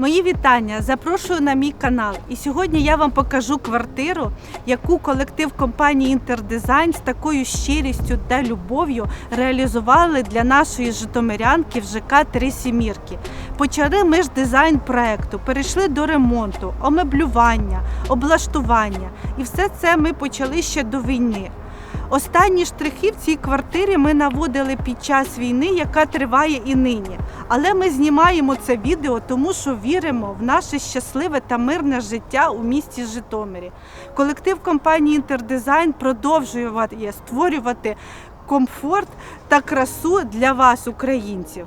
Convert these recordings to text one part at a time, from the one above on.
Мої вітання! Запрошую на мій канал. І сьогодні я вам покажу квартиру, яку колектив компанії Інтердизайн з такою щирістю та любов'ю реалізували для нашої житомирянки в ЖК Три Сімірки. Почали ми ж дизайн проекту, перейшли до ремонту, омеблювання, облаштування. І все це ми почали ще до війни. Останні штрихи в цій квартирі ми наводили під час війни, яка триває і нині. Але ми знімаємо це відео, тому що віримо в наше щасливе та мирне життя у місті Житомирі. Колектив компанії Інтердизайн продовжує створювати комфорт та красу для вас, українців.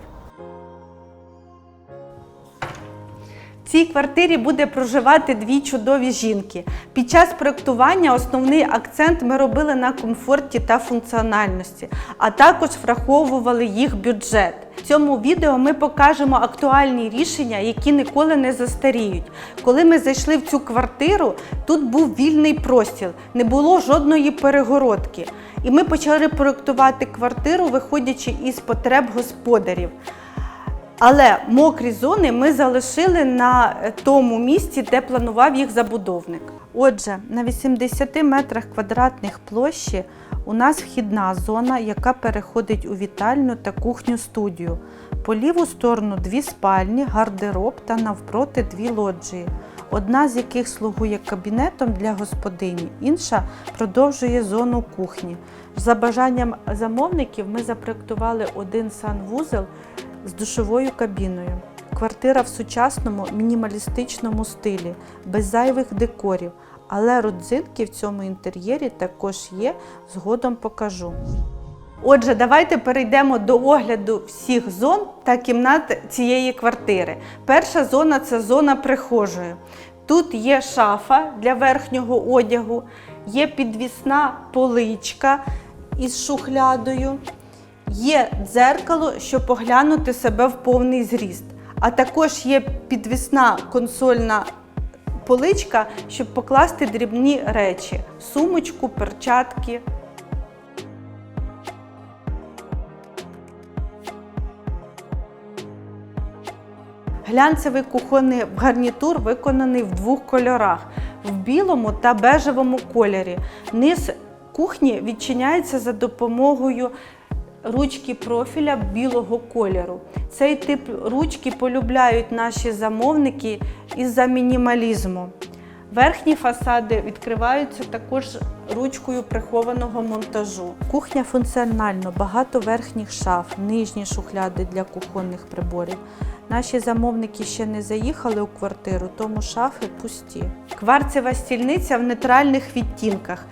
В цій квартирі буде проживати дві чудові жінки. Під час проєктування основний акцент ми робили на комфорті та функціональності, а також враховували їх бюджет. В цьому відео ми покажемо актуальні рішення, які ніколи не застаріють. Коли ми зайшли в цю квартиру, тут був вільний простір, не було жодної перегородки. І ми почали проєктувати квартиру, виходячи із потреб господарів. Але мокрі зони ми залишили на тому місці, де планував їх забудовник. Отже, на 80 метрах квадратних площі у нас вхідна зона, яка переходить у вітальню та кухню студію. По ліву сторону дві спальні, гардероб та навпроти дві лоджії, одна з яких слугує кабінетом для господині, інша продовжує зону кухні. За бажанням замовників ми запроектували один санвузел з душовою кабіною. Квартира в сучасному мінімалістичному стилі, без зайвих декорів, але родзинки в цьому інтер'єрі також є, згодом покажу. Отже, давайте перейдемо до огляду всіх зон та кімнат цієї квартири. Перша зона це зона прихожої. Тут є шафа для верхнього одягу, є підвісна поличка із шухлядою. Є дзеркало, щоб поглянути себе в повний зріст. А також є підвісна консольна поличка, щоб покласти дрібні речі: сумочку, перчатки. Глянцевий кухонний гарнітур виконаний в двох кольорах в білому та бежевому кольорі. Низ кухні відчиняється за допомогою ручки профіля білого кольору. Цей тип ручки полюбляють наші замовники із-за мінімалізму. Верхні фасади відкриваються також ручкою прихованого монтажу. Кухня функціонально, багато верхніх шаф, нижні шухляди для кухонних приборів. Наші замовники ще не заїхали у квартиру, тому шафи пусті. Кварцева стільниця в нейтральних відтінках.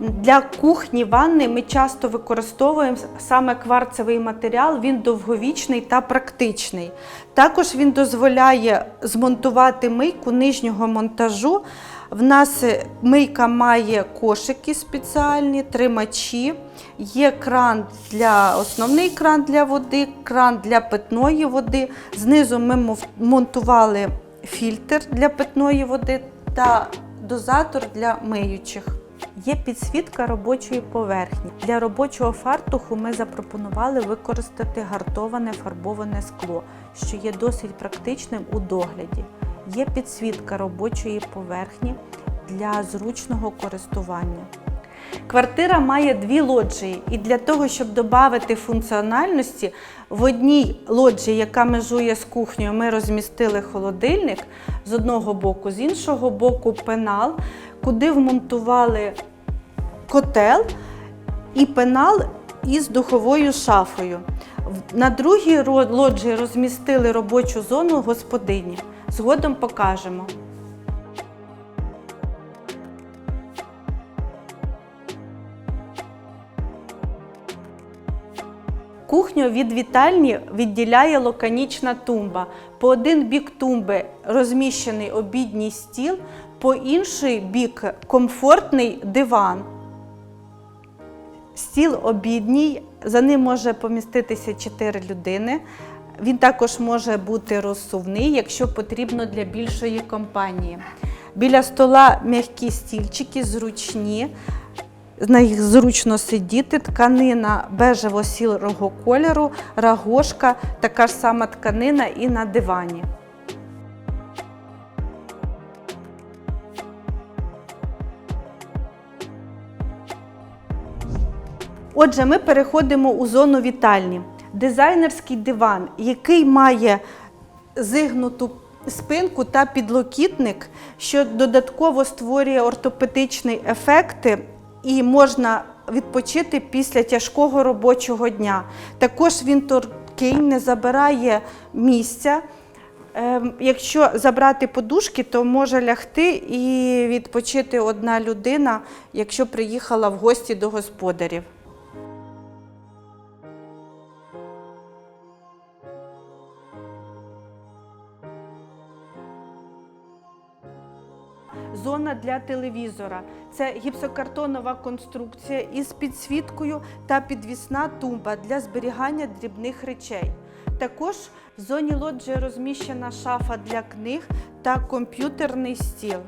Для кухні ванни ми часто використовуємо саме кварцевий матеріал, він довговічний та практичний. Також він дозволяє змонтувати мийку нижнього монтажу. В нас мийка має кошики спеціальні, тримачі, є кран для основний кран для води, кран для питної води. Знизу ми монтували фільтр для питної води та дозатор для миючих. Є підсвітка робочої поверхні. Для робочого фартуху ми запропонували використати гартоване фарбоване скло, що є досить практичним у догляді. Є підсвітка робочої поверхні для зручного користування. Квартира має дві лоджії, і для того, щоб додати функціональності, в одній лоджії, яка межує з кухнею, ми розмістили холодильник з одного боку, з іншого боку пенал, куди вмонтували котел і пенал із духовою шафою. На другій лоджії розмістили робочу зону господині. Згодом покажемо. Кухню від вітальні відділяє лаконічна тумба. По один бік тумби розміщений обідній стіл, по інший бік комфортний диван. Стіл обідній, за ним може поміститися 4 людини. Він також може бути розсувний, якщо потрібно для більшої компанії. Біля стола м'які стільчики, зручні. На їх зручно сидіти, тканина бежево-сірого кольору, рагошка, така ж сама тканина і на дивані. Отже, ми переходимо у зону вітальні. Дизайнерський диван, який має зигнуту спинку та підлокітник, що додатково створює ортопедичний ефект і можна відпочити після тяжкого робочого дня. Також він торкий, не забирає місця. Ем, Якщо забрати подушки, то може лягти і відпочити одна людина, якщо приїхала в гості до господарів. Зона для телевізора це гіпсокартонова конструкція із підсвіткою та підвісна тумба для зберігання дрібних речей. Також в зоні лоджії розміщена шафа для книг та комп'ютерний стіл.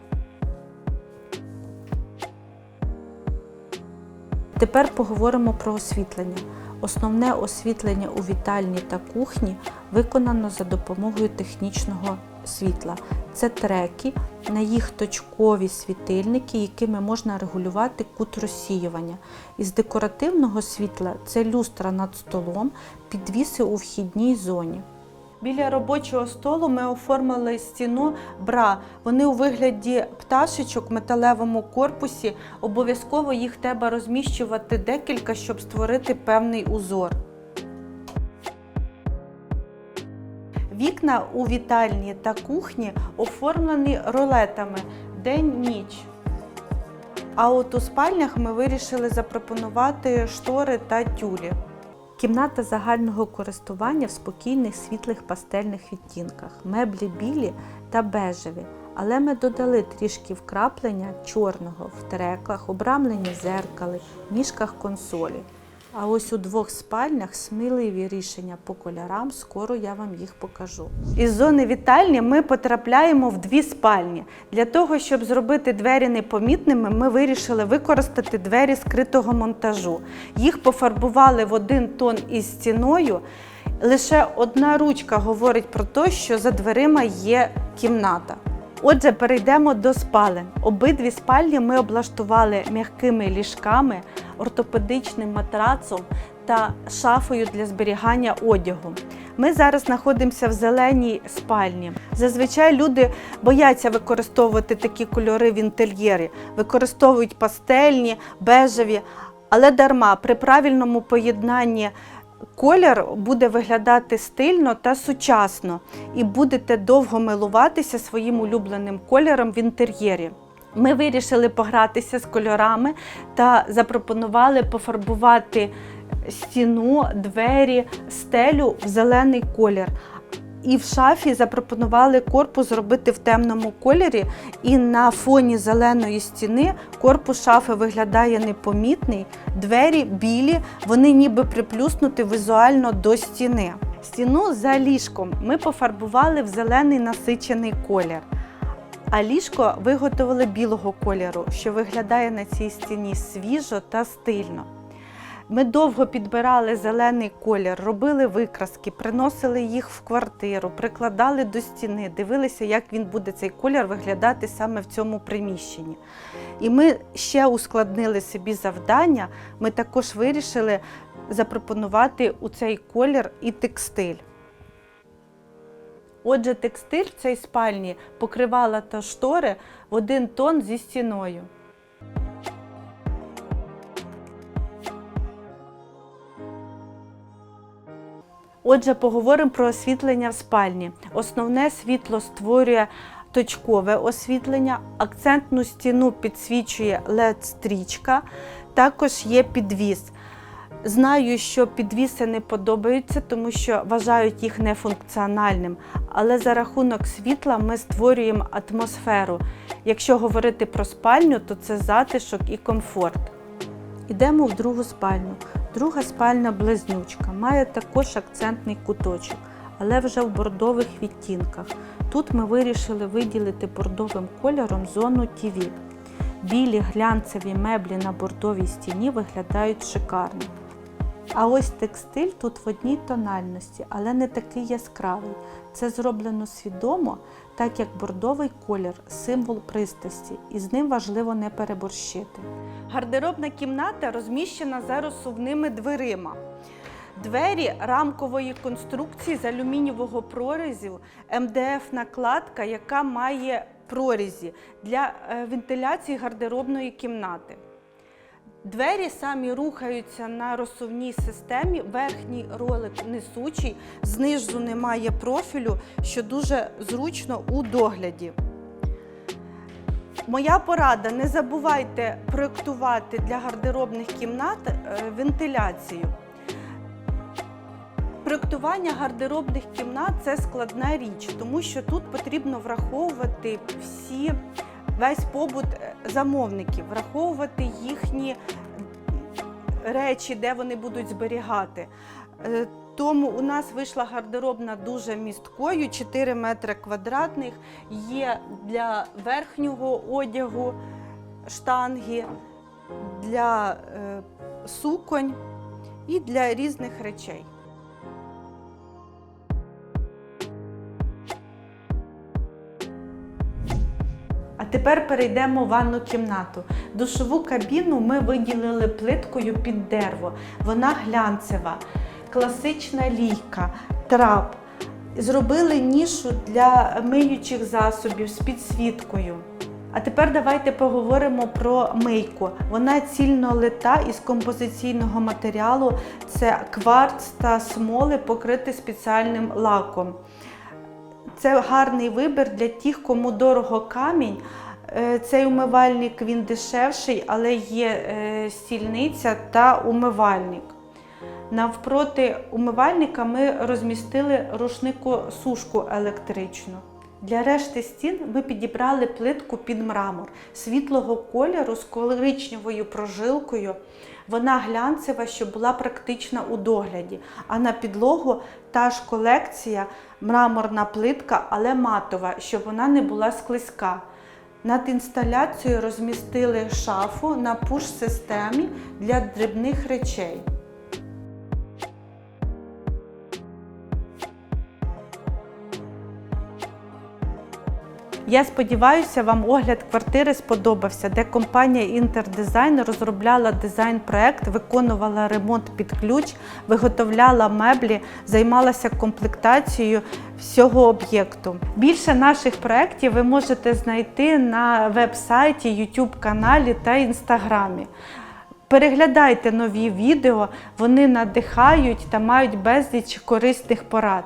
Тепер поговоримо про освітлення. Основне освітлення у вітальні та кухні виконано за допомогою технічного світла. Це треки на їх точкові світильники, якими можна регулювати кут розсіювання. Із декоративного світла це люстра над столом, підвіси у вхідній зоні. Біля робочого столу ми оформили стіну бра. Вони у вигляді пташечок в металевому корпусі. Обов'язково їх треба розміщувати декілька, щоб створити певний узор. Вікна у вітальні та кухні оформлені ролетами день-ніч. А от у спальнях ми вирішили запропонувати штори та тюлі. Кімната загального користування в спокійних світлих пастельних відтінках, меблі білі та бежеві. Але ми додали трішки вкраплення чорного в треклах, обрамлені зеркали, ніжках консолі. А ось у двох спальнях сміливі рішення по кольорам, скоро я вам їх покажу. Із зони вітальні ми потрапляємо в дві спальні. Для того, щоб зробити двері непомітними, ми вирішили використати двері скритого монтажу. Їх пофарбували в один тон із стіною. Лише одна ручка говорить про те, що за дверима є кімната. Отже, перейдемо до спалень. Обидві спальні ми облаштували м'якими ліжками, ортопедичним матрацом та шафою для зберігання одягу. Ми зараз знаходимося в зеленій спальні. Зазвичай люди бояться використовувати такі кольори в інтер'єрі, використовують пастельні, бежеві, але дарма при правильному поєднанні колір буде виглядати стильно та сучасно, і будете довго милуватися своїм улюбленим кольором в інтер'єрі. Ми вирішили погратися з кольорами та запропонували пофарбувати стіну, двері, стелю в зелений колір. І в шафі запропонували корпус зробити в темному кольорі, і на фоні зеленої стіни корпус шафи виглядає непомітний. Двері білі, вони ніби приплюснуті візуально до стіни. Стіну за ліжком ми пофарбували в зелений насичений колір. А ліжко виготовили білого кольору, що виглядає на цій стіні свіжо та стильно. Ми довго підбирали зелений колір, робили викраски, приносили їх в квартиру, прикладали до стіни, дивилися, як він буде цей колір виглядати саме в цьому приміщенні. І ми ще ускладнили собі завдання. Ми також вирішили запропонувати у цей колір і текстиль. Отже, текстиль в цій спальні покривала та штори в один тон зі стіною. Отже, поговоримо про освітлення в спальні. Основне світло створює точкове освітлення, акцентну стіну підсвічує LED-стрічка, також є підвіс. Знаю, що підвіси не подобаються, тому що вважають їх нефункціональним. Але за рахунок світла ми створюємо атмосферу. Якщо говорити про спальню, то це затишок і комфорт. Йдемо в другу спальню. Друга спальня близнючка. Має також акцентний куточок, але вже в бордових відтінках. Тут ми вирішили виділити бордовим кольором зону ТВ. Білі глянцеві меблі на бордовій стіні виглядають шикарно. А ось текстиль тут в одній тональності, але не такий яскравий. Це зроблено свідомо, так як бордовий колір символ пристрасті, і з ним важливо не переборщити. Гардеробна кімната розміщена за розсувними дверима. Двері рамкової конструкції з алюмінієвого прорізів, МДФ-накладка, яка має прорізі для е, вентиляції гардеробної кімнати. Двері самі рухаються на розсувній системі, верхній ролик несучий, знизу немає профілю, що дуже зручно у догляді. Моя порада: не забувайте проєктувати для гардеробних кімнат е, вентиляцію. Проєктування гардеробних кімнат це складна річ, тому що тут потрібно враховувати всі, весь побут е, замовників, враховувати їхні речі, де вони будуть зберігати. Е, Тому у нас вийшла гардеробна дуже місткою, 4 метри квадратних. Є для верхнього одягу штанги, для е, суконь і для різних речей. Тепер перейдемо в ванну кімнату. Душову кабіну ми виділили плиткою під дерево. Вона глянцева, класична лійка, трап. Зробили нішу для миючих засобів з підсвіткою. А тепер давайте поговоримо про мийку. Вона цільно лита із композиційного матеріалу. Це кварц та смоли, покриті спеціальним лаком. Це гарний вибір для тих, кому дорого камінь. Е, Цей умивальник він дешевший, але є е, стільниця та умивальник. Навпроти умивальника ми розмістили рушнику-сушку електричну. Для решти стін ми підібрали плитку під мрамор світлого кольору з коричневою прожилкою. Вона глянцева, щоб була практична у догляді. А на підлогу та ж колекція мраморна плитка, але матова, щоб вона не була склизька. Над інсталяцією розмістили шафу на пуш-системі для дрібних речей. Я сподіваюся, вам огляд квартири сподобався, де компанія Інтердизайн розробляла дизайн-проект, виконувала ремонт під ключ, виготовляла меблі, займалася комплектацією всього об'єкту. Більше наших проєктів ви можете знайти на веб-сайті, YouTube каналі та інстаграмі. Переглядайте нові відео, вони надихають та мають безліч корисних порад.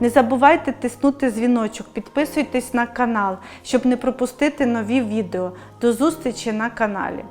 Не забувайте тиснути дзвіночок, підписуйтесь на канал, щоб не пропустити нові відео. До зустрічі на каналі.